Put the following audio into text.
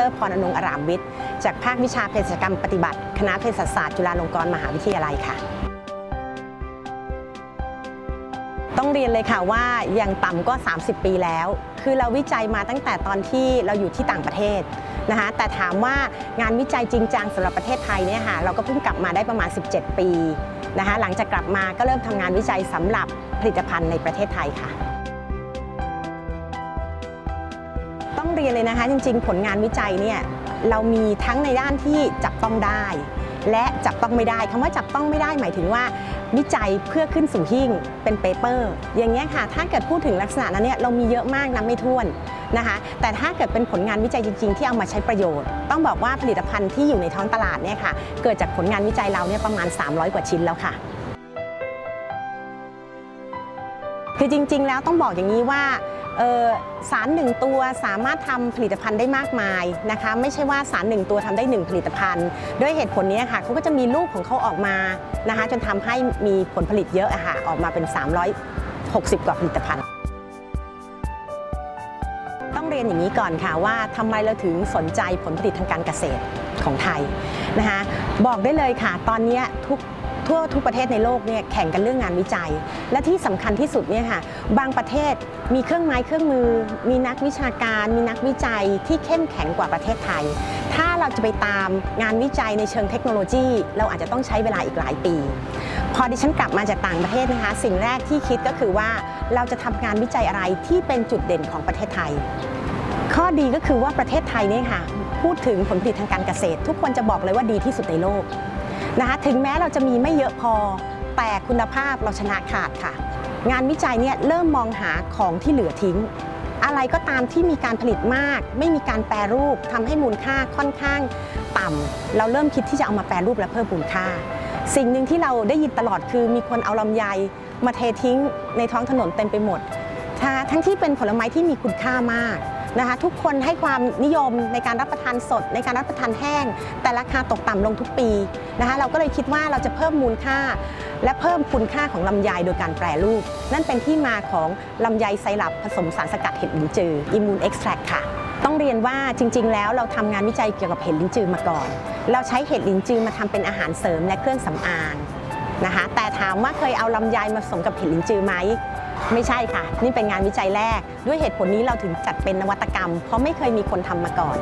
รพรอนงอารามวิทย์ จากภาควิชาเภสัชกรรมปฏิบัติ คณะเภสัชศาสตร์จุฬาลงกรณ์มหาวิทยาลัยค่ะ ต้องเรียนเลยค่ะว่าอย่างต่ำก็ 30 ปีแล้ว คือเราวิจัยมาตั้งแต่ตอนที่เราอยู่ที่ต่างประเทศนะคะแต่ถามว่างานวิจัยจริงจังสำหรับประเทศไทยเนี่ยค่ะเราก็เพิ่งกลับมาได้ประมาณ 17 ปีนะคะหลังจากกลับมาก็เริ่มทำงานวิจัยสำหรับผลิตภัณฑ์ในประเทศไทยค่ะ ต้องเรียนเลยนะคะ จริง ๆ ผลงานวิจัยเนี่ยเรามีทั้งในด้านที่จับต้องได้ และจับต้องไม่ได้คำว่าจับต้องไม่ได้หมายถึงว่าวิจัยเพื่อขึ้นสู่หิ้งเป็นเปเปอร์อย่างเงี้ยค่ะถ้าเกิดพูดถึงลักษณะนั้นเนี่ยเรามีเยอะมากนับไม่ถ้วนนะคะแต่ถ้าเกิดเป็นผลงานวิจัยจริง ๆ ที่เอามาใช้ประโยชน์ ต้องบอกว่าผลิตภัณฑ์ที่อยู่ในท้องตลาดเนี่ยค่ะเกิดจากผลงานวิจัยเราเนี่ยประมาณ 300 กว่าชิ้นแล้วค่ะคือจริง ๆ แล้วต้องบอกอย่างนี้ว่า สารหนึ่งตัวสามารถทำผลิตภัณฑ์ได้มากมายนะคะ ไม่ใช่ว่าสารหนึ่งตัวทำได้หนึ่งผลิตภัณฑ์ ด้วยเหตุผลนี้ค่ะเขาก็จะมีลูกของเขาออกมานะคะ จนทำให้มีผลผลิตเยอะอะค่ะออกมาเป็น 360 กว่าผลิตภัณฑ์ ต้องเรียนอย่างนี้ก่อนค่ะว่าทำไมเราถึงสนใจผลผลิตทางการเกษตรของไทยนะคะบอกได้เลยค่ะ ตอนนี้ทุก ทั่วทุกประเทศในโลกเนี่ยแข่งกันเรื่องงานวิจัย และที่สำคัญที่สุดเนี่ยค่ะบางประเทศมีเครื่องไม้เครื่องมือ มีนักวิชาการ มีนักวิจัยที่เข้มแข็งกว่าประเทศไทย ถ้าเราจะไปตามงานวิจัยในเชิงเทคโนโลยี เราอาจจะต้องใช้เวลาอีกหลายปี พอดิฉันกลับมาจากต่างประเทศนะคะ สิ่งแรกที่คิดก็คือว่าเราจะทำงานวิจัยอะไรที่เป็นจุดเด่นของประเทศไทย ข้อดีก็คือว่าประเทศไทยเนี่ยค่ะพูดถึงผลผลิตทางการเกษตร ทุกคนจะบอกเลยว่าดีที่สุดในโลก นะคะถึงแม้เราจะมีไม่เยอะพอ แต่คุณภาพเราชนะขาดค่ะ งานวิจัยเนี่ยเริ่มมองหาของที่เหลือทิ้ง อะไรก็ตามที่มีการผลิตมาก ไม่มีการแปรรูปทำให้มูลค่าค่อนข้างต่ำเราเริ่มคิดที่จะเอามาแปรรูปและเพิ่มมูลค่า สิ่งหนึ่งที่เราได้ยินตลอดคือมีคนเอาลำไยมาเททิ้งในท้องถนนเต็มไปหมดทั้งที่เป็นผลไม้ที่มีคุณค่ามาก นะคะทุกคนให้ความนิยมในการรับประทานสด ในการรับประทานแห้ง แต่ราคาตกต่ำลงทุกปีนะคะเราก็เลยคิดว่าเราจะเพิ่มมูลค่า และเพิ่มคุณค่าของลำไยโดยการแปรรูป นั่นเป็นที่มาของลำไยไซรัปผสมสารสกัดเห็ดลินจืออิมูนเอ็กซ์แทรค่ะต้องเรียนว่าจริง ๆ แล้วเราทำงานวิจัยเกี่ยวกับเห็ดลินจือมาก่อน เราใช้เห็ดลินจือมาทำเป็นอาหารเสริมและเครื่องสำอางนะคะแต่ถามว่าเคยเอาลำไยมาผสมกับเห็ดลินจือไหม ไม่ใช่ค่ะ นี่เป็นงานวิจัยแรก ด้วยเหตุผลนี้เราถึงจัดเป็นนวัตกรรม เพราะไม่เคยมีคนทำมาก่อน